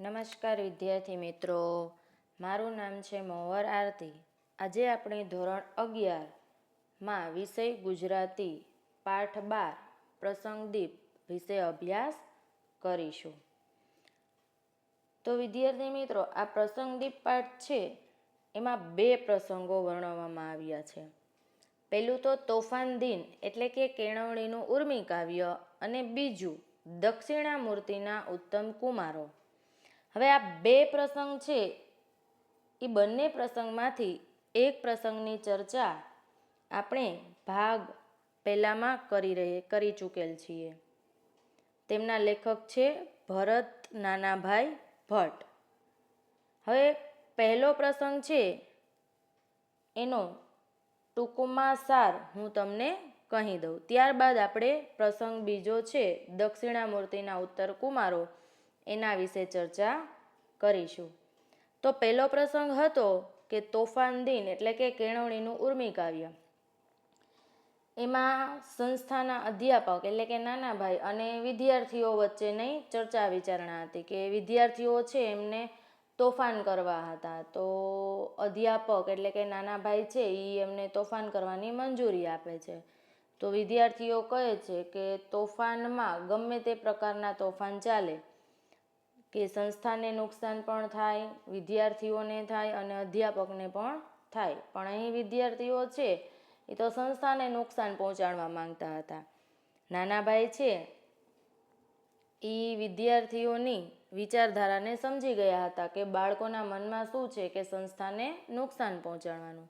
નમસ્કાર વિદ્યાર્થી મિત્રો. મારું નામ છે મોહર આરતી. આજે આપણે ધોરણ અગિયારમાં વિષય ગુજરાતી પાઠ બાર પ્રસંગદીપ વિશે અભ્યાસ કરીશું. તો વિદ્યાર્થી મિત્રો, આ પ્રસંગદીપ પાઠ છે, એમાં બે પ્રસંગો વર્ણવવામાં આવ્યા છે. પહેલું તો તોફાન દિન, એટલે કે કેળવણીનું ઉર્મી કાવ્ય, અને બીજું દક્ષિણામૂર્તિના ઉત્તમ કુમારો. હવે આ બે પ્રસંગ છે. એ બંને પ્રસંગમાંથી એક પ્રસંગની ચર્ચા આપણે ભાગ પહેલામાં કરી રહી, કરી ચૂકેલ છીએ. તેમના લેખક છે ભરત નાનાભાઈ ભટ્ટ. હવે પહેલો પ્રસંગ છે એનો ટૂંકમાં સાર હું તમને કહી દઉં. ત્યારબાદ આપણે પ્રસંગ બીજો છે દક્ષિણામૂર્તિના ઉત્તર કુમારો એના વિશે ચર્ચા કરીશું. તો પહેલો પ્રસંગ હતો કે તોફાન દિન એટલે કે કેળવણીનું ઉર્મી કાવ્ય. એમાં સંસ્થાના અધ્યાપક એટલે કે નાના ભાઈ અને વિદ્યાર્થીઓ વચ્ચેની ચર્ચા વિચારણા હતી કે વિદ્યાર્થીઓ છે એમને તોફાન કરવા હતા. તો અધ્યાપક એટલે કે નાના ભાઈ છે એ એમને તોફાન કરવાની મંજૂરી આપે છે. તો વિદ્યાર્થીઓ કહે છે કે તોફાનમાં ગમે તે પ્રકારના તોફાન ચાલે. કે સંસ્થાને નુકસાન પણ થાય, વિદ્યાર્થીઓને થાય અને અધ્યાપકને પણ થાય. પણ અહીં વિદ્યાર્થીઓ છે, એ તો સંસ્થાને નુકસાન પહોંચાડવા માંગતા હતા. નાના ભાઈ છે, એ વિદ્યાર્થીઓની વિચારધારાને સમજી ગયા હતા કે બાળકોના મનમાં શું છે કે સંસ્થાને નુકસાન પહોંચાડવાનું.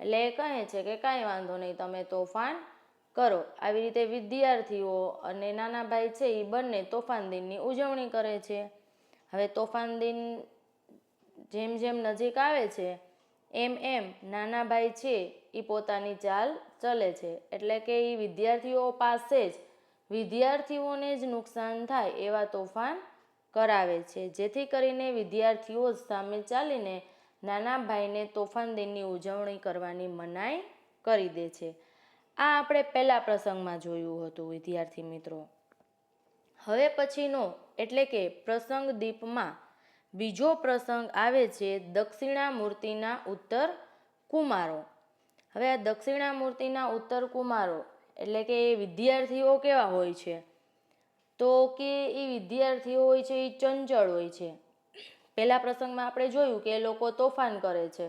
એટલે એ કહે છે કે કાંઈ વાંધો નહીં, તમે તોફાન કરો. આવી રીતે વિદ્યાર્થીઓ અને નાના ભાઈ છે, એ બંને તોફાન દિનની ઉજવણી કરે છે. હવે તોફાન દિન જેમ જેમ નજીક આવે છે, એમ એમ નાના ભાઈ છે એ પોતાની ચાલ ચલે છે. એટલે કે એ વિદ્યાર્થીઓ પાસે જ, વિદ્યાર્થીઓને જ નુકસાન થાય એવા તોફાન કરાવે છે. જેથી કરીને વિદ્યાર્થીઓ સામે ચાલીને નાના ભાઈને તોફાન દિનની ઉજવણી કરવાની મનાઈ કરી દે છે. આ આપણે પહેલા પ્રસંગમાં જોયું હતું, વિદ્યાર્થી મિત્રો. હવે પછીનો એટલે કે પ્રસંગ દીપમાં બીજો પ્રસંગ આવે છે દક્ષિણામૂર્તિના ઉત્તર કુમારો. હવે આ દક્ષિણામૂર્તિના ઉત્તર કુમારો એટલે કે એ વિદ્યાર્થીઓ કેવા હોય છે? તો કે એ વિદ્યાર્થીઓ હોય છે એ ચંચળ હોય છે. પહેલા પ્રસંગમાં આપણે જોયું કે એ લોકો તોફાન કરે છે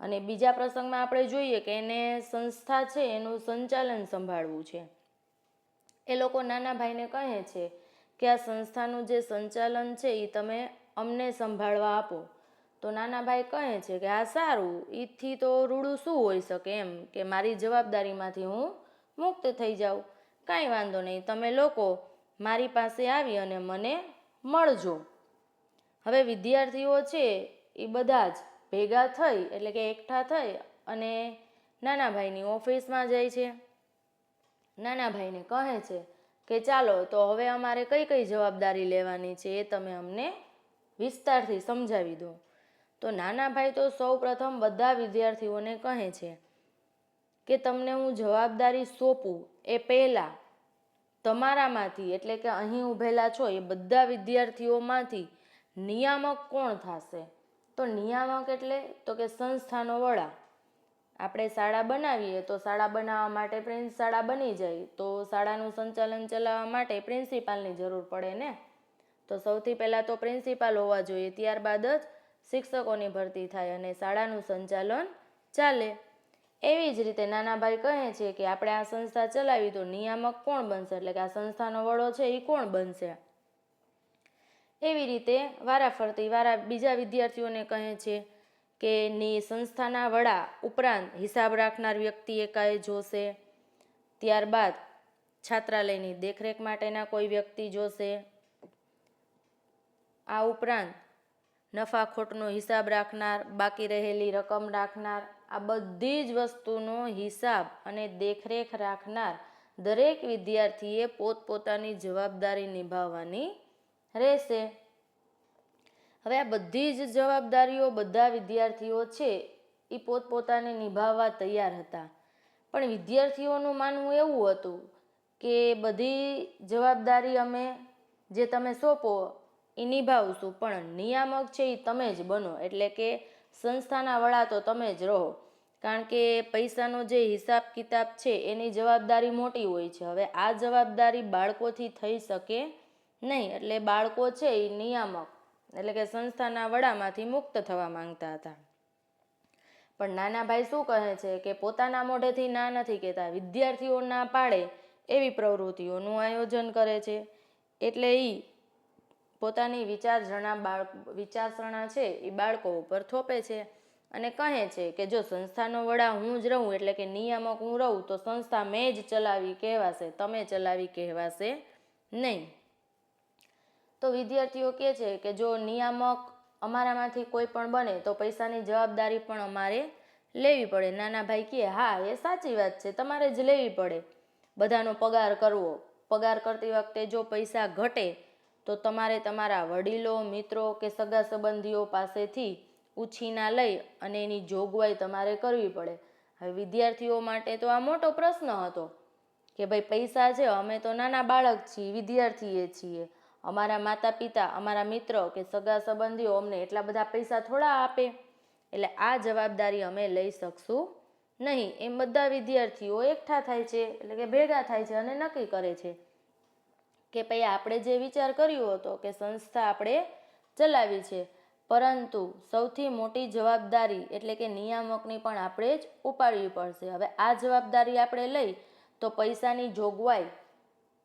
અને બીજા પ્રસંગમાં આપણે જોઈએ કે એને સંસ્થા છે એનું સંચાલન સંભાળવું છે. એ લોકો નાના ભાઈને કહે છે કે આ સંસ્થાનું જે સંચાલન છે એ તમે અમને સંભાળવા આપો. તો નાના ભાઈ કહે છે કે આ સારું. ઈથી તો રૂડું શું હોઈ શકે એમ કે મારી જવાબદારીમાંથી હું મુક્ત થઈ જાઉં. કાંઈ વાંધો નહીં. તમે લોકો મારી પાસે આવી અને મને મળજો. હવે વિદ્યાર્થીઓ છે એ બધા જ ભેગા થઈ, એટલે કે એકઠા થઈ અને નાના ભાઈની ઓફિસમાં જાય છે. નાના ભાઈને કહે છે કે ચાલો, તો હવે અમારે કઈ કઈ જવાબદારી લેવાની છે એ તમે અમને વિસ્તારથી સમજાવી દો. તો નાના ભાઈ તો સૌ પ્રથમ બધા વિદ્યાર્થીઓને કહે છે કે તમને હું જવાબદારી સોંપું એ પહેલાં તમારામાંથી, એટલે કે અહીં ઊભેલા છો એ બધા વિદ્યાર્થીઓમાંથી નિયામક કોણ થશે? તો નિયામક એટલે, તો કે સંસ્થાનો વડા. આપણે શાળા બનાવીએ તો શાળા બનાવવા માટે પ્રિન્સ શાળા બની જાય. તો શાળાનું સંચાલન ચલાવવા માટે પ્રિન્સિપાલની જરૂર પડે ને? તો સૌથી પહેલાં તો પ્રિન્સિપાલ હોવા જોઈએ, ત્યારબાદ જ શિક્ષકોની ભરતી થાય અને શાળાનું સંચાલન ચાલે. એવી જ રીતે નાના ભાઈ કહે છે કે આપણે આ સંસ્થા ચલાવી તો નિયામક કોણ બનશે? એટલે કે આ સંસ્થાનો વડો છે એ કોણ બનશે? એવી રીતે વારાફરતી વારા બીજા વિદ્યાર્થીઓને કહે છે કે ની સંસ્થાના વડા ઉપરાંત હિસાબ રાખનાર વ્યક્તિ એકાએ જોશે? ત્યારબાદ છાત્રાલયની દેખરેખ માટેના કોઈ વ્યક્તિ જોશે? આ ઉપરાંત નફા ખોટનો હિસાબ રાખનાર, બાકી રહેલી રકમ રાખનાર, આ બધી જ વસ્તુનો હિસાબ અને દેખરેખ રાખનાર દરેક વિદ્યાર્થીએ પોતપોતાની જવાબદારી નિભાવવાની રહેશે. હવે આ બધી જ જવાબદારીઓ બધા વિદ્યાર્થીઓ છે એ પોતપોતાને નિભાવવા તૈયાર હતા. પણ વિદ્યાર્થીઓનું માનવું એવું હતું કે બધી જવાબદારી અમે જે તમે સોંપો એ નિભાવશું, પણ નિયામક છે એ તમે જ બનો. એટલે કે સંસ્થાના વડા તો તમે જ રહો. કારણ કે પૈસાનો જે હિસાબ કિતાબ છે, એની જવાબદારી મોટી હોય છે. હવે આ જવાબદારી બાળકોથી થઈ શકે નહીં. એટલે બાળકો છે એ નિયામક. એટલે કે સંસ્થાના વડામાંથી મુક્ત થવા માંગતા હતા. પણ નાના ભાઈ શું કહે છે કે પોતાના મોઢેથી ના નથી કહેતા, વિદ્યાર્થીઓ ના પાડે એવી પ્રવૃત્તિઓનું આયોજન કરે છે. એટલે એ પોતાની વિચારસરણા બાળ, વિચારસરણા છે એ બાળકો ઉપર થોપે છે અને કહે છે કે જો સંસ્થાનો વડા હું જ રહું એટલે કે નિયામક હું રહું, તો સંસ્થા મેં જ ચલાવી કહેવાશે, તમે ચલાવી કહેવાશે નહીં. તો વિદ્યાર્થીઓ કહે છે કે જો નિયામક અમારામાંથી કોઈ પણ બને તો પૈસાની જવાબદારી પણ અમારે લેવી પડે. નાના ભાઈ કહે, હા, એ સાચી વાત છે, તમારે જ લેવી પડે. બધાનો પગાર કરવો. પગાર કરતી વખતે જો પૈસા ઘટે તો તમારે તમારા વડીલો, મિત્રો કે સગા સંબંધીઓ પાસેથી ઉછીના લઈ અને એની જોગવાઈ તમારે કરવી પડે. હવે વિદ્યાર્થીઓ માટે તો આ મોટો પ્રશ્ન હતો કે ભાઈ, પૈસા છે, અમે તો નાના બાળક છીએ, વિદ્યાર્થીએ છીએ. અમારા માતા પિતા અમારા મિત્રો કે સગા સંબંધીઓ અમને એટલા બધા પૈસા થોડા આપે. એટલે આ જવાબદારી અમે લઈ શકશું નહીં. એમ બધા વિદ્યાર્થીઓ એકઠા થાય છે, એટલે કે ભેગા થાય છે અને નક્કી કરે છે કે ભાઈ આપણે જે વિચાર કર્યો હતો કે સંસ્થા આપણે ચલાવી છે. પરંતુ સૌથી મોટી જવાબદારી એટલે કે નિયામકની પણ આપણે જ ઉપાડવી પડશે. હવે આ જવાબદારી આપણે લઈ તો પૈસાની જોગવાઈ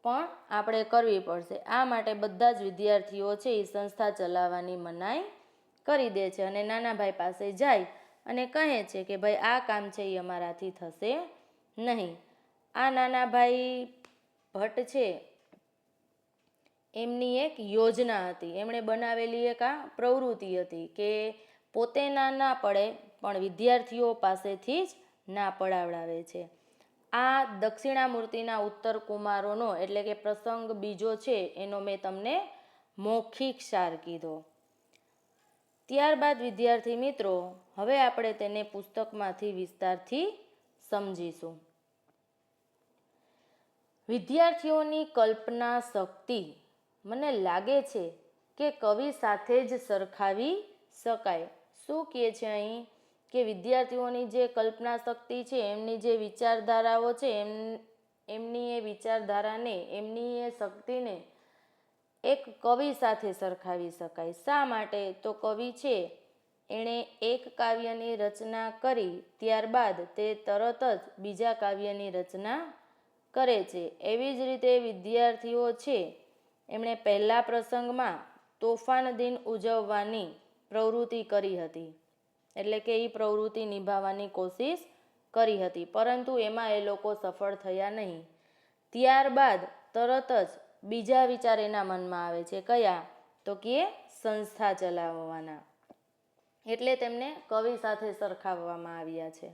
પણ આપણે કરવી પડશે. આ માટે બધા જ વિદ્યાર્થીઓ છે એ સંસ્થા ચલાવવાની મનાઈ કરી દે છે અને નાના ભાઈ પાસે જાય અને કહે છે કે, ભાઈ, આ કામ છે એ અમારાથી થશે નહીં. આ નાના ભાઈ ભટ્ટ છે. એમની એક યોજના હતી. એમણે બનાવેલી એક આ પ્રવૃત્તિ હતી કે પોતે ના ના પડે, પણ વિદ્યાર્થીઓ પાસેથી જ ના પડાવડાવે છે. આ દક્ષિણામૂર્તિના ઉત્તર કુમારોનો એટલે કે પ્રસંગ બીજો છે, એનો મેં તમને મૌખિક સાર કીધો. ત્યારબાદ, વિદ્યાર્થી મિત્રો, હવે આપણે તેને પુસ્તકમાંથી વિસ્તારથી સમજીશું. વિદ્યાર્થીઓની કલ્પના શક્તિ મને લાગે છે કે કવિ સાથે જ સરખાવી શકાય. શું કહે છે અહીં? કે વિદ્યાર્થીઓની જે કલ્પના શક્તિ છે, એમની જે વિચારધારાઓ છે, એમ, એમની એ વિચારધારાને, એમની એ શક્તિને એક કવિ સાથે સરખાવી શકાય. શા માટે? તો કવિ છે, એણે એક કાવ્યની રચના કરી, ત્યારબાદ તે તરત જ બીજા કાવ્યની રચના કરે છે. એવી જ રીતે વિદ્યાર્થીઓ છે, એમણે પહેલા પ્રસંગમાં તોફાન દિન ઉજવવાની પ્રવૃત્તિ કરી હતી. એટલે કે એ પ્રવૃત્તિ નિભાવવાની કોશિશ કરી હતી. પરંતુ એમાં એ લોકો સફળ થયા નહીં. ત્યારબાદ તરત જ બીજા વિચાર એના મનમાં આવે છે. કયા? તો કે સંસ્થા ચલાવવાના. એટલે તેમને કવિ સાથે સરખાવવામાં આવ્યા છે.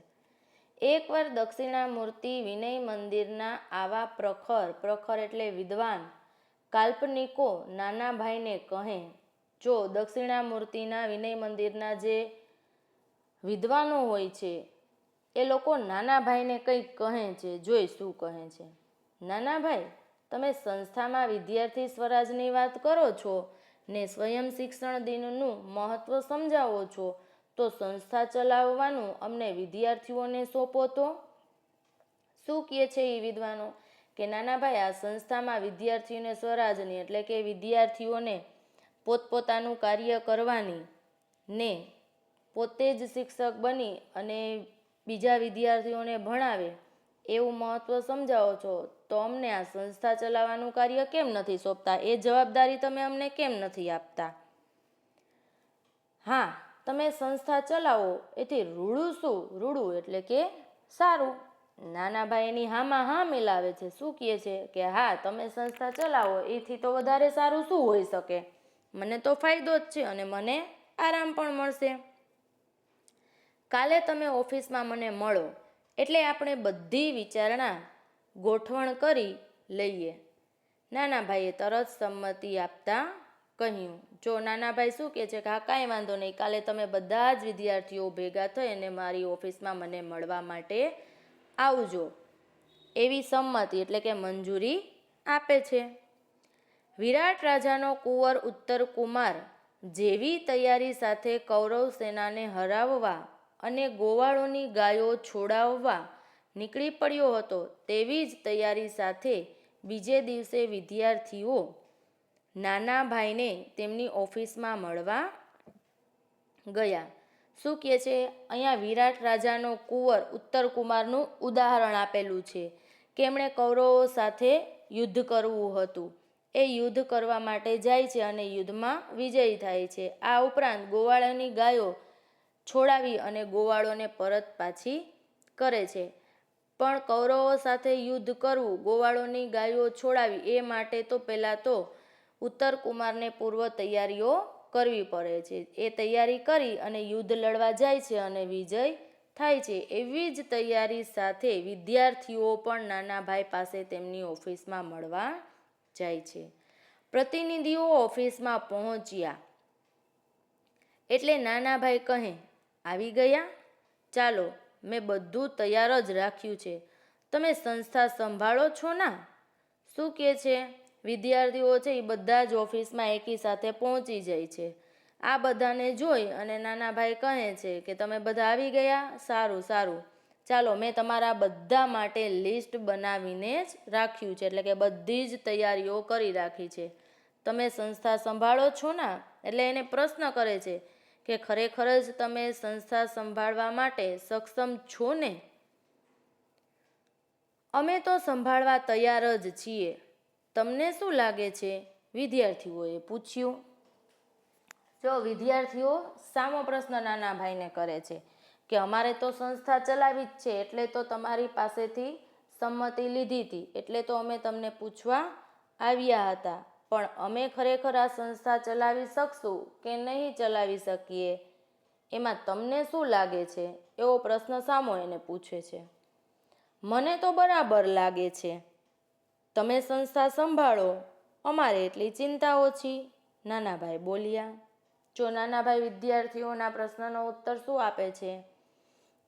એકવાર દક્ષિણામૂર્તિ વિનય મંદિરના આવા પ્રખર પ્રખર એટલે વિદ્વાન કાલ્પનિકો નાના ભાઈને કહે, જો દક્ષિણામૂર્તિના વિનય મંદિરના જે વિદ્વાનો હોય છે, એ લોકો નાના ભાઈને કંઈક કહે છે, જોઈ શું કહે છે? નાના ભાઈ, તમે સંસ્થામાં વિદ્યાર્થી સ્વરાજની વાત કરો છો ને સ્વયં શિક્ષણ દિનનું મહત્ત્વ સમજાવો છો, તો સંસ્થા ચલાવવાનું અમને વિદ્યાર્થીઓને સોંપો તો? શું કહે છે એ વિદ્વાનો? કે નાના ભાઈ, આ સંસ્થામાં વિદ્યાર્થીઓને સ્વરાજની, એટલે કે વિદ્યાર્થીઓને પોતપોતાનું કાર્ય કરવાની ને પોતે જ શિક્ષક બની અને બીજા વિદ્યાર્થીઓને ભણાવે, એવું મહત્ત્વ સમજાવો છો, તો અમને આ સંસ્થા ચલાવવાનું કાર્ય કેમ નથી સોંપતા? એ જવાબદારી તમે અમને કેમ નથી આપતા? હા, તમે સંસ્થા ચલાવો, એથી રૂડું શું? રૂડું એટલે કે સારું. નાના ભાઈ એની હામાં હા મિલાવે છે, શું કહે છે? કે હા, તમે સંસ્થા ચલાવો, એથી તો વધારે સારું શું હોઈ શકે? મને તો ફાયદો જ છે અને મને આરામ પણ મળશે. કાલે તમે ઓફિસમાં મને મળો, એટલે આપણે બધી વિચારણા ગોઠવણ કરી લઈએ. નાના ભાઈએ તરત સંમતિ આપતા કહ્યું, જો નાના ભાઈ શું કહે છે કે હા કાંઈ વાંધો નહીં, કાલે તમે બધા જ વિદ્યાર્થીઓ ભેગા થઈ અને મારી ઓફિસમાં મને મળવા માટે આવજો. એવી સંમતિ એટલે કે મંજૂરી આપે છે. વિરાટ રાજાનો કુંવર ઉત્તર કુમાર જેવી તૈયારી સાથે કૌરવ સેનાને હરાવવા અને ગોવાળોની ગાયો છોડાવવા નીકળી પડ્યો હતો તેવી જ તૈયારી સાથે બીજે દિવસે વિદ્યાર્થીઓ નાના ભાઈને તેમની ઓફિસમાં મળવા ગયા. શું કહે છે? અહીંયા વિરાટ રાજાનો કુંવર ઉત્તર કુમારનું ઉદાહરણ આપેલું છે. કેમણે કૌરવો સાથે યુદ્ધ કરવું હતું. એ યુદ્ધ કરવા માટે જાય છે અને યુદ્ધમાં વિજય થાય છે. આ ઉપરાંત ગોવાળાની ગાયો છોડાવી અને ગોવાળોને પરત પાછી કરે છે. પણ કૌરવો સાથે યુદ્ધ કરવું, ગોવાળોની ગાયો છોડાવી, એ માટે તો પહેલાં તો ઉત્તર કુમારને પૂર્વ તૈયારીઓ કરવી પડે છે. એ તૈયારી કરી અને યુદ્ધ લડવા જાય છે અને વિજય થાય છે. એવી જ તૈયારી સાથે વિદ્યાર્થીઓ પણ નાના ભાઈ પાસે તેમની ઓફિસમાં મળવા જાય છે. પ્રતિનિધિઓ ઓફિસમાં પહોંચ્યા. એટલે નાના ભાઈ કહે આવી ગયા? ચાલો, મેં બધું તૈયાર જ રાખ્યું છે. તમે સંસ્થા સંભાળો છો ના? શું કહે છે? વિદ્યાર્થીઓ છે એ બધા જ ઓફિસમાં એકી સાથે પહોંચી જાય છે. આ બધાને જોઈ અને નાના ભાઈ કહે છે કે તમે બધા આવી ગયા? સારું સારું. ચાલો, મેં તમારા બધા માટે લિસ્ટ બનાવીને જ રાખ્યું છે, એટલે કે બધી જ તૈયારીઓ કરી રાખી છે. તમે સંસ્થા સંભાળો છો ના? એટલે એને પ્રશ્ન કરે છે કે ખરેખર જ તમે સંસ્થા સંભાળવા માટે સક્ષમ છો ને? અમે તો સંભાળવા તૈયાર જ છીએ. તમને શું લાગે છે? વિદ્યાર્થીઓએ પૂછ્યું. જો વિદ્યાર્થીઓ સામો પ્રશ્ન નાના ભાઈને કરે છે કે અમારે તો સંસ્થા ચલાવી જ છે, એટલે તો તમારી પાસેથી સંમતિ લીધી હતી, એટલે તો અમે તમને પૂછવા આવ્યા હતા. પણ અમે ખરેખર આ સંસ્થા ચલાવી શકશું કે નહીં ચલાવી શકીએ? એમાં તમને શું લાગે છે? એવો પ્રશ્ન સામો એને પૂછે છે. મને તો બરાબર લાગે છે. તમે સંસ્થા સંભાળો. અમારે એટલી ચિંતા ઓછી. નાનાભાઈ બોલ્યા. જો નાનાભાઈ વિદ્યાર્થીઓના પ્રશ્નનો ઉત્તર શું આપે છે?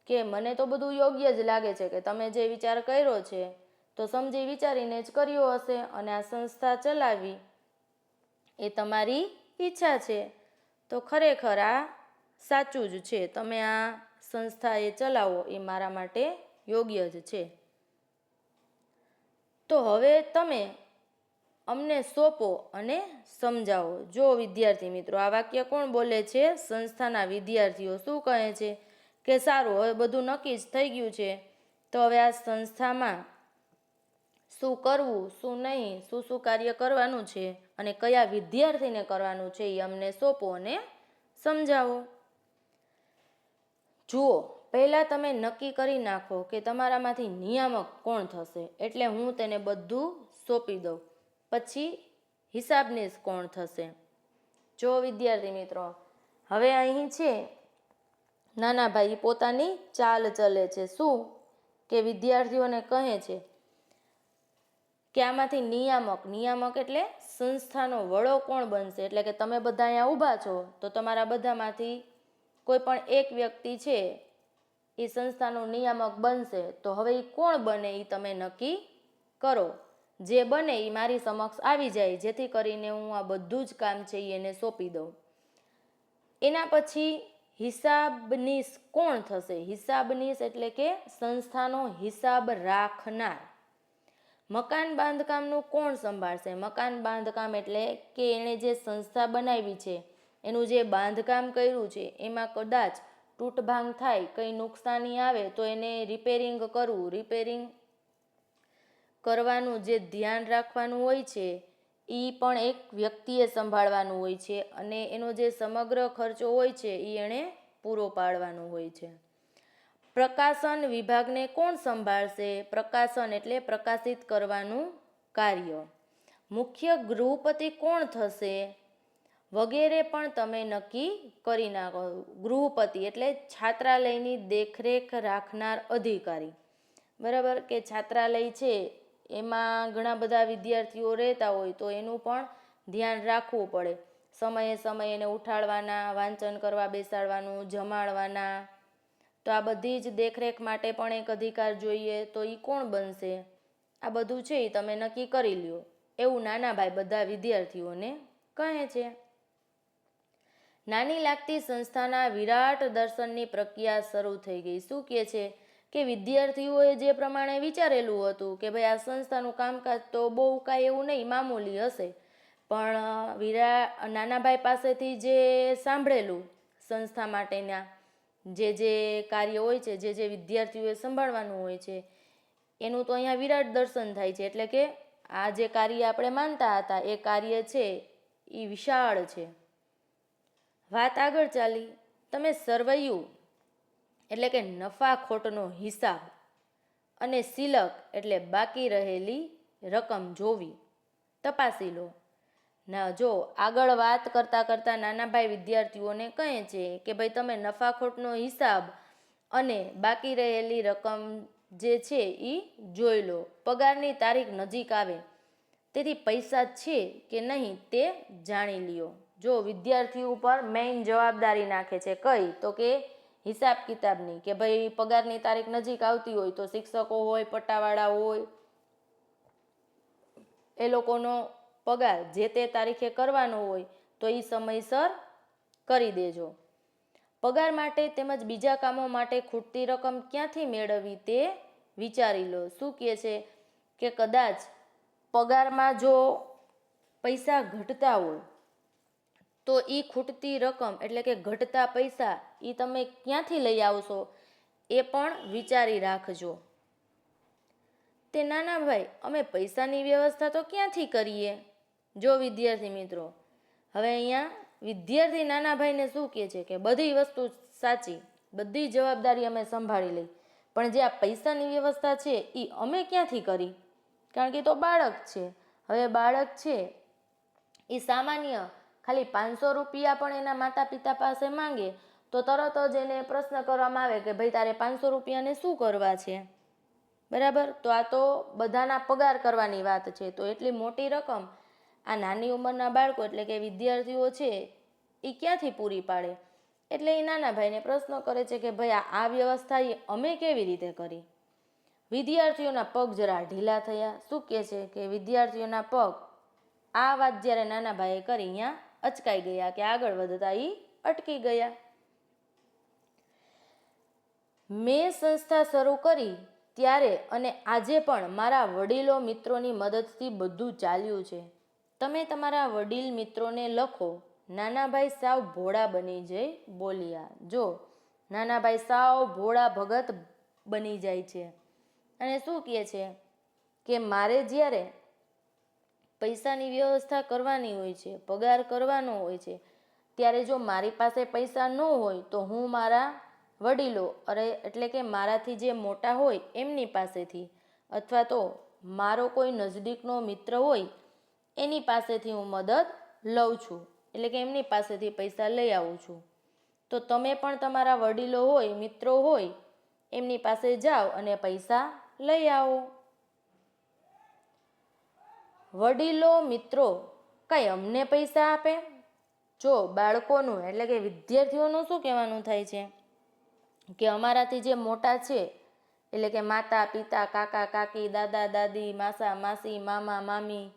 કે મને તો બધું યોગ્ય જ લાગે છે કે તમે જે વિચાર કર્યો છે તો સમજી વિચારીને જ કર્યો હશે અને આ સંસ્થા ચલાવી. એ તમારી ઈચ્છા છે. તો ખરેખર આ સાચું જ છે. તમે આ સંસ્થા એ ચલાવો એ મારા માટે યોગ્ય જ છે. તો હવે તમે અમને સોંપો અને સમજાવો. જો વિદ્યાર્થી મિત્રો, આ વાક્ય કોણ બોલે છે? સંસ્થાના વિદ્યાર્થીઓ શું કહે છે? કે સારું, હવે બધું નક્કી જ થઈ ગયું છે. તો હવે આ સંસ્થામાં શું કરવું, શું નહીં, શું શું કાર્ય કરવાનું છે અને કયા વિદ્યાર્થીને કરવાનું છે એ અમને સોંપો અને સમજાવો. જુઓ, પહેલાં તમે નક્કી કરી નાખો કે તમારામાંથી નિયામક કોણ થશે એટલે હું તેને બધું સોંપી દઉં. પછી હિસાબનીસ કોણ થશે. જો વિદ્યાર્થી મિત્રો, હવે અહીં છે, નાના ભાઈ પોતાની ચાલ ચલે છે. શું? કે વિદ્યાર્થીઓને કહે છે કે આમાંથી નિયામક નિયામક એટલે સંસ્થાનો વડો કોણ બનશે? એટલે કે તમે બધા અહીંયા ઊભા છો, તો તમારા બધામાંથી કોઈ પણ એક વ્યક્તિ છે, એ સંસ્થાનો નિયામક બનશે. તો હવે એ કોણ બને એ તમે નક્કી કરો. જે બને એ મારી સમક્ષ આવી જાય, જેથી કરીને હું આ બધું જ કામ છે એને સોંપી દઉં. એના પછી હિસાબનીશ કોણ થશે? હિસાબનીશ એટલે કે સંસ્થાનો હિસાબ રાખનાર. મકાન બાંધકામનું કોણ સંભાળશે? મકાન બાંધકામ એટલે કે એણે જે સંસ્થા બનાવી છે, એનું જે બાંધકામ કર્યું છે, એમાં કદાચ તૂટભાંગ થાય, કંઈ નુકસાની આવે, તો એને રિપેરિંગ કરવું. રિપેરિંગ કરવાનું જે ધ્યાન રાખવાનું હોય છે એ પણ એક વ્યક્તિએ સંભાળવાનું હોય છે અને એનો જે સમગ્ર ખર્ચો હોય છે એ એણે પૂરો પાડવાનું હોય છે. પ્રકાશન વિભાગને કોણ સંભાળશે? પ્રકાશન એટલે પ્રકાશિત કરવાનું કાર્ય. મુખ્ય ગૃહપતિ કોણ થશે? વગેરે પણ તમે નક્કી કરી નાખો. ગૃહપતિ એટલે છાત્રાલયની દેખરેખ રાખનાર અધિકારી. બરાબર? કે છાત્રાલય છે, એમાં ઘણા બધા વિદ્યાર્થીઓ રહેતા હોય તો એનું પણ ધ્યાન રાખવું પડે. સમયે સમયે એને ઉઠાડવાના, વાંચન કરવા બેસાડવાનું, જમાડવાના તો આ બધી જ દેખરેખ માટે પણ એક અધિકાર જોઈએ તો એ કોણ બનશે? આ બધું છે એ તમે નક્કી કરી લ્યો. એવું નાના ભાઈ બધા વિદ્યાર્થીઓને કહે છે. નાની લાગતી સંસ્થાના વિરાટ દર્શનની પ્રક્રિયા શરૂ થઈ ગઈ. શું કહે છે? કે વિદ્યાર્થીઓએ જે પ્રમાણે વિચારેલું હતું કે ભાઈ આ સંસ્થાનું કામકાજ તો બહુ કાંઈ એવું નહીં, મામૂલી હશે. પણ વિરા વિરા, નાનાભાઈ પાસેથી જે સાંભળેલું સંસ્થા માટેના જે જે કાર્ય હોય છે, જે જે વિદ્યાર્થીઓએ સંભાળવાનું હોય છે, એનું તો અહીંયા વિરાટ દર્શન થાય છે. એટલે કે આ જે કાર્ય આપણે માનતા હતા, એ કાર્ય છે એ વિશાળ છે. વાત આગળ ચાલી. તમે સરવૈયું, એટલે કે નફા ખોટનો હિસાબ અને સિલક એટલે બાકી રહેલી રકમ જોવી. તપાસી લો. ના, જો આગળ વાત કરતાં કરતાં નાનાભાઈ વિદ્યાર્થીઓને કહે છે કે ભાઈ તમે નફાખોટનો હિસાબ અને બાકી રહેલી રકમ જે છે એ જોઈ લો. પગારની તારીખ નજીક આવે. તેથી પૈસા છે કે નહીં તે જાણી લ્યો. જો વિદ્યાર્થી ઉપર મેઇન જવાબદારી નાખે છે કઈ, તો કે હિસાબ કિતાબની કે ભાઈ પગારની તારીખ નજીક આવતી હોય તો શિક્ષકો હોય પટ્ટાવાળા હોય, એ લોકોનો પગાર જે તે તારીખે કરવાનો હોય તો એ સમયસર કરી દેજો. પગાર માટે તેમજ બીજા કામો માટે ખૂટતી રકમ ક્યાંથી મેળવવી તે વિચારી લો. શું કહે છે કે કદાચ પગારમાં જો પૈસા ઘટતા હોય તો એ ખૂટતી રકમ એટલે કે ઘટતા પૈસા એ તમે ક્યાંથી લઈ આવશો એ પણ વિચારી રાખજો. તે નાના ભાઈ, અમે પૈસાની વ્યવસ્થા તો ક્યાંથી કરીએ? જો વિદ્યાર્થી મિત્રો, હવે અહીંયા વિદ્યાર્થી નાના ભાઈને શું કહે છે કે બધી વસ્તુ સાચી, બધી જવાબદારી અમે સંભાળી લઈ, પણ જે આ પૈસાની વ્યવસ્થા છે એ અમે ક્યાંથી કરી? કારણ કે તો બાળક છે. હવે બાળક છે એ સામાન્ય ખાલી પાંચસો રૂપિયા પણ એના માતા પિતા પાસે માંગે, તો તરત જ એને પ્રશ્ન કરવામાં આવે કે ભાઈ તારે પાંચસો રૂપિયાને શું કરવા છે? બરાબર? તો આ તો બધાના પગાર કરવાની વાત છે. તો એટલી મોટી રકમ આ નાની ઉંમરના બાળકો એટલે કે વિદ્યાર્થીઓ છે એ ક્યાંથી પૂરી પાડે? એટલે એ નાના ભાઈને પ્રશ્ન કરે છે કે ભાઈ આ- વ્યવસ્થા એ અમે કેવી રીતે કરી? વિદ્યાર્થીઓના પગ જરા ઢીલા થયા. શું કહે છે કે વિદ્યાર્થીઓના પગ? આ વાત જ્યારે નાના ભાઈએ કરી અહીંયા અચકાઈ ગયા કે આગળ વધતા એ અટકી ગયા. મેં સંસ્થા શરૂ કરી ત્યારે અને આજે પણ મારા વડીલો મિત્રોની મદદથી બધું ચાલ્યું છે. તમે તમારા વડીલ મિત્રોને લખો, નાનાભાઈ સાવ ભોળા બની જઈ બોલ્યા. જો, નાનાભાઈ સાવ ભોળા ભગત બની જાય છે. અને શું કહે છે કે, મારે જ્યારે પૈસાની વ્યવસ્થા કરવાની હોય છે, પગાર કરવાનો હોય છે, ત્યારે જો મારી પાસે પૈસા ન હોય, તો હું મારા વડીલો, અરે, એટલે કે મારાથી જે મોટા હોય, એમની પાસેથી. અથવા તો, મારો કોઈ નજદીકનો મિત્ર હોય એની પાસેથી હું મદદ લઉં છું. એટલે કે એમની પાસેથી પૈસા લઈ આવું છું. તો તમે પણ તમારા વડીલો હોય, મિત્રો હોય, એમની પાસે જાઓ અને પૈસા લઈ આવો. વડીલો, મિત્રો, કંઈ અમને પૈસા આપે? જો બાળકોનું, એટલે કે વિદ્યાર્થીઓનું શું કહેવાનું થાય છે? કે અમારાથી જે મોટા છે, એટલે કે માતા, પિતા, કાકા, કાકી, દાદા, દાદી, માસા, માસી, મામા, મામી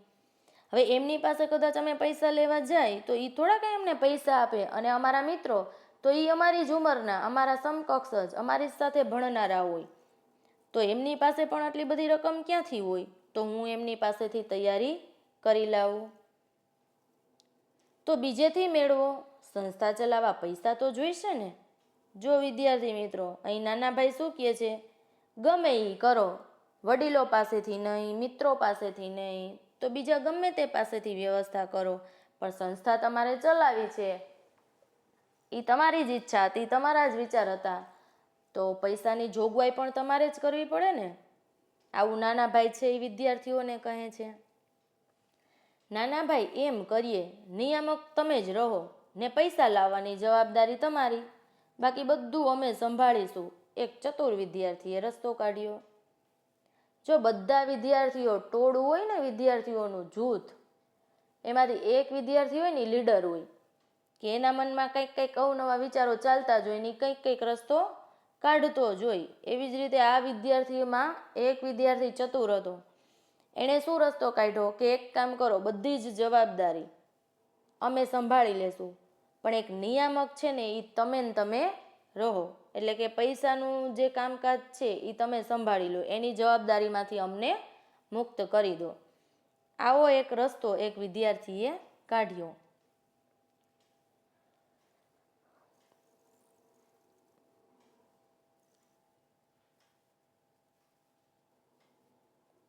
હવે એમની પાસે કદાચ અમે પૈસા લેવા જાય તો એ થોડા કંઈ અમને પૈસા આપે અને અમારા મિત્રો તો એ અમારી જ ઉંમરના, અમારા સમકક્ષ જ, અમારી સાથે ભણનારા હોય. તો એમની પાસે પણ આટલી બધી રકમ ક્યાંથી હોય? તો હું એમની પાસેથી તૈયારી કરી લાવું. તો બીજેથી મેળવો. સંસ્થા ચલાવવા પૈસા તો જોઈશે ને? જો વિદ્યાર્થી મિત્રો, અહીં નાના ભાઈ શું કહે છે? ગમે એ કરો. વડીલો પાસેથી નહીં, મિત્રો પાસેથી નહીં. તો બીજા ગમે તે પાસેથી વ્યવસ્થા કરો. પણ સંસ્થા તમારે ચલાવી છે. એ તમારી જ ઈચ્છા હતી, તમારા જ વિચાર હતા. તો પૈસાની જોગવાઈ પણ તમારે જ કરવી પડે ને? આવું નાના ભાઈ છે એ વિદ્યાર્થીઓને કહે છે. નાના ભાઈ એમ કરીએ, નિયામક તમે જ રહો ને પૈસા લાવવાની જવાબદારી તમારી. બાકી બધું અમે સંભાળીશું. એક ચતુર વિદ્યાર્થીએ રસ્તો કાઢ્યો. જો બધા વિદ્યાર્થીઓ ટોળું હોય ને વિદ્યાર્થીઓનું જૂથ, એમાંથી એક વિદ્યાર્થી હોય ને લીડર હોય, કે એના મનમાં કંઈક કંઈક અવનવા વિચારો ચાલતા જ હોય ને કંઈક કંઈક રસ્તો કાઢતો જ હોય. એવી જ રીતે આ વિદ્યાર્થીમાં એક વિદ્યાર્થી ચતુર હતો. એણે શું રસ્તો કાઢ્યો? કે એક કામ કરો, બધી જ જવાબદારી અમે સંભાળી લેશું. પણ એક નિયામક છે ને એ તમે ને તમે રહો. એટલે કે પૈસાનું જે કામકાજ છે એ તમે સંભાળી લો. એની જવાબદારીમાંથી અમને મુક્ત કરી દો. આવો એક રસ્તો એક વિદ્યાર્થીએ કાઢ્યો.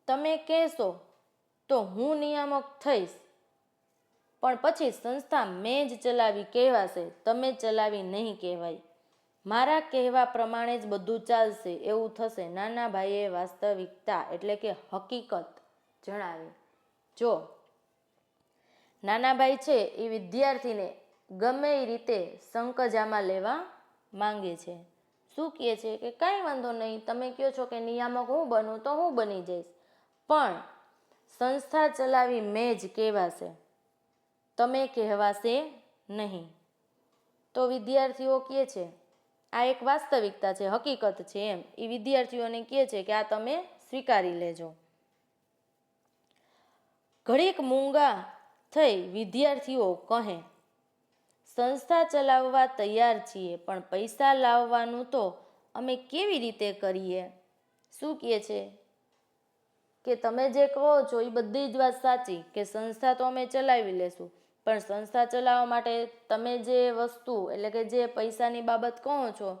તમે કહેશો, તો હું નિયામક થઈશ. પણ પછી સંસ્થા મેં જ ચલાવી કહેવાશે. તમે ચલાવી નહીં કહેવાય. મારા કહેવા પ્રમાણે જ બધું ચાલશે, એવું થશે. નાના ભાઈએ વાસ્તવિકતા એટલે કે હકીકત જણાવી. જો, નાના ભાઈ છે, એ વિદ્યાર્થીને ગમે એ રીતે સંકજામાં લેવા માંગે છે. શું કહે છે કે, કાંઈ વાંધો નહીં, તમે કહો છો કે નિયામક હું બનું તો હું બની જઈશ. પણ સંસ્થા ચલાવી મેં જ કહેવાશે. તમે કહેવાશે નહીં. તો વિદ્યાર્થીઓ કહે છે આ એક વાસ્તવિકતા છે, હકીકત છે એમ. એ વિદ્યાર્થીઓને કહે છે કે આ તમે સ્વીકારી લેજો. ઘડીક મૂંગા થઈ વિદ્યાર્થીઓ કહે, સંસ્થા ચલાવવા તૈયાર છીએ, પણ પૈસા લાવવાનું તો અમે કેવી રીતે કરીએ? શું કહે છે? કે તમે જે કહો છો એ બધી જ વાત સાચી, કે સંસ્થા તો અમે ચલાવી લેશું. પણ સંસ્થા ચલાવવા માટે તમે જે વસ્તુ, એટલે કે જે પૈસાની બાબત કહો છો,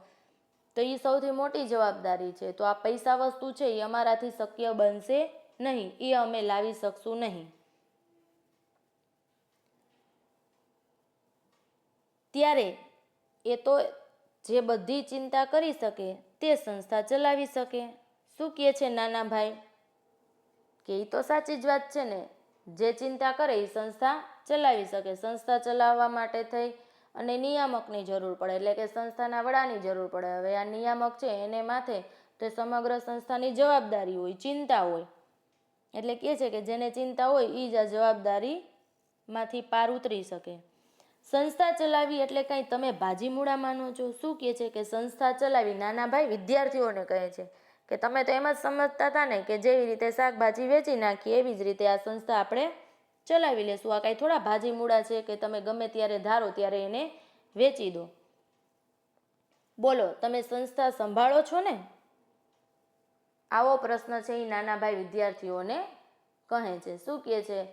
તો એ સૌથી મોટી જવાબદારી છે. તો આ પૈસા વસ્તુ છે એ અમારાથી શક્ય બનશે નહીં. એ અમે લાવી શકશું નહીં. ત્યારે એ તો જે બધી ચિંતા કરી શકે, તે સંસ્થા ચલાવી શકે. શું કહે છે નાના ભાઈ કે એ તો સાચી જ વાત છે ને. જે ચિંતા કરે એ સંસ્થા ચલાવી શકે. સંસ્થા ચલાવવા માટે થઈ અને નિયામકની જરૂર પડે, એટલે કે સંસ્થાના વડાની જરૂર પડે. હવે આ નિયામક છે, એને માથે તે સમગ્ર સંસ્થાની જવાબદારી હોય, ચિંતા હોય. એટલે કહે છે કે જેને ચિંતા હોય એ જ આ જવાબદારીમાંથી પાર ઉતરી શકે. સંસ્થા ચલાવી એટલે કંઈ તમે ભાજી મૂડા માનો છો? શું કહે છે કે સંસ્થા ચલાવી? નાના ભાઈ વિદ્યાર્થીઓને કહે છે કે તમે તો એમ જ સમજતા હતા ને કે જેવી રીતે શાકભાજી વેચી નાખીએ એવી જ રીતે આ સંસ્થા આપણે ચલાવી લેશું. આ કાંઈ થોડા ભાજી મૂડા છે કે તમે ગમે ત્યારે ધારો ત્યારે એને વેચી દો. બોલો, તમે સંસ્થા સંભાળો છો ને? આવો પ્રશ્ન છે એ નાના ભાઈ વિદ્યાર્થીઓને કહે છે. શું કહે છે?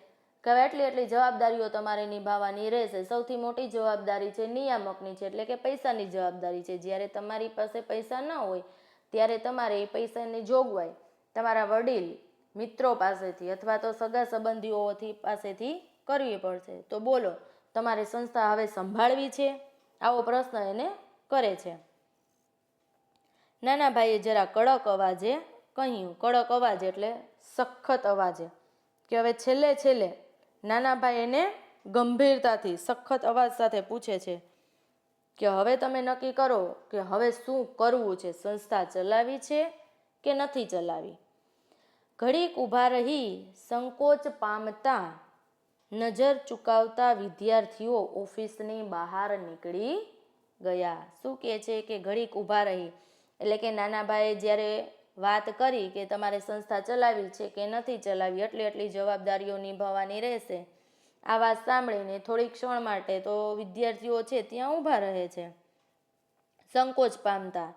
કે એટલી એટલી જવાબદારીઓ તમારે નિભાવવાની રહેશે. સૌથી મોટી જવાબદારી છે નિયામકની છે, એટલે કે પૈસાની જવાબદારી છે. જ્યારે તમારી પાસે પૈસા ન હોય, ત્યારે તમારે એ પૈસાની જોગવાઈ તમારા વડીલ મિત્રો પાસેથી અથવા તો સગા સંબંધીઓથી પાસેથી કરવી પડશે. તો બોલો, તમારે સંસ્થા હવે સંભાળવી છે? આવો પ્રશ્ન એને કરે છે. નાના ભાઈએ જરા કડક અવાજે કહ્યું, કડક અવાજ એટલે સખત અવાજે, કે હવે છેલ્લે છેલ્લે નાના ભાઈ એને ગંભીરતાથી, સખત અવાજ સાથે પૂછે છે કે હવે તમે નક્કી કરો કે હવે શું કરવું છે? સંસ્થા ચલાવી છે કે નથી ચલાવી? ઘડીક ઊભા રહી સંકોચ પામતા નજર ચૂકાવતા વિદ્યાર્થીઓ ઓફિસની બહાર નીકળી ગયા. શું કહે છે કે ઘડીક ઊભા રહી? એટલે કે નાના ભાઈએ જ્યારે વાત કરી કે તમારે સંસ્થા ચલાવી છે કે નથી ચલાવી, એટલી એટલી જવાબદારીઓ નિભાવવાની રહેશે. આ વાત સાંભળીને થોડીક ક્ષણ માટે તો વિદ્યાર્થીઓ છે ત્યાં ઊભા રહે છે. સંકોચ પામતા.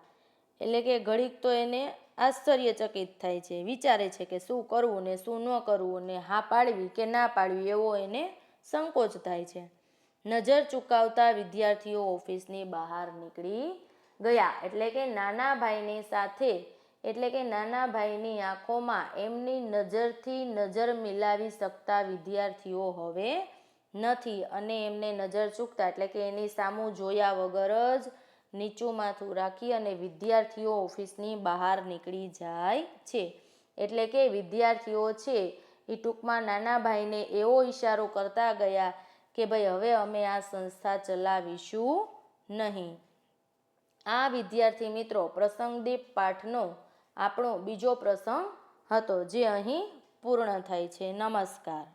એટલે કે ઘડીક તો એને આશ્ચર્યચકિત થાય છે. વિચારે છે કે શું કરવું ને શું ન કરવું ને હા પાડવી કે ના પાડવી એવો એને સંકોચ થાય છે. નજર ચૂકાવતા વિદ્યાર્થીઓ ઓફિસની બહાર નીકળી ગયા. એટલે કે નાના ભાઈની સાથે, એટલે કે નાના ભાઈની આંખોમાં એમની નજરથી નજર મિલાવી શકતા વિદ્યાર્થીઓ હવે નથી. અને એમને નજર ચૂકતા, એટલે કે એની સામું જોયા વગર જ નીચું માથું રાખી અને વિદ્યાર્થીઓ ઓફિસની બહાર નીકળી જાય છે. એટલે કે વિદ્યાર્થીઓ છે, એ ટૂંકમાં નાના ભાઈને એવો ઈશારો કરતા ગયા કે ભાઈ હવે અમે આ સંસ્થા ચલાવીશું નહીં. આ વિદ્યાર્થી મિત્રો પ્રસંગદીપ પાઠનો આપણો બીજો પ્રસંગ હતો, જે અહીં પૂર્ણ થાય છે. નમસ્કાર.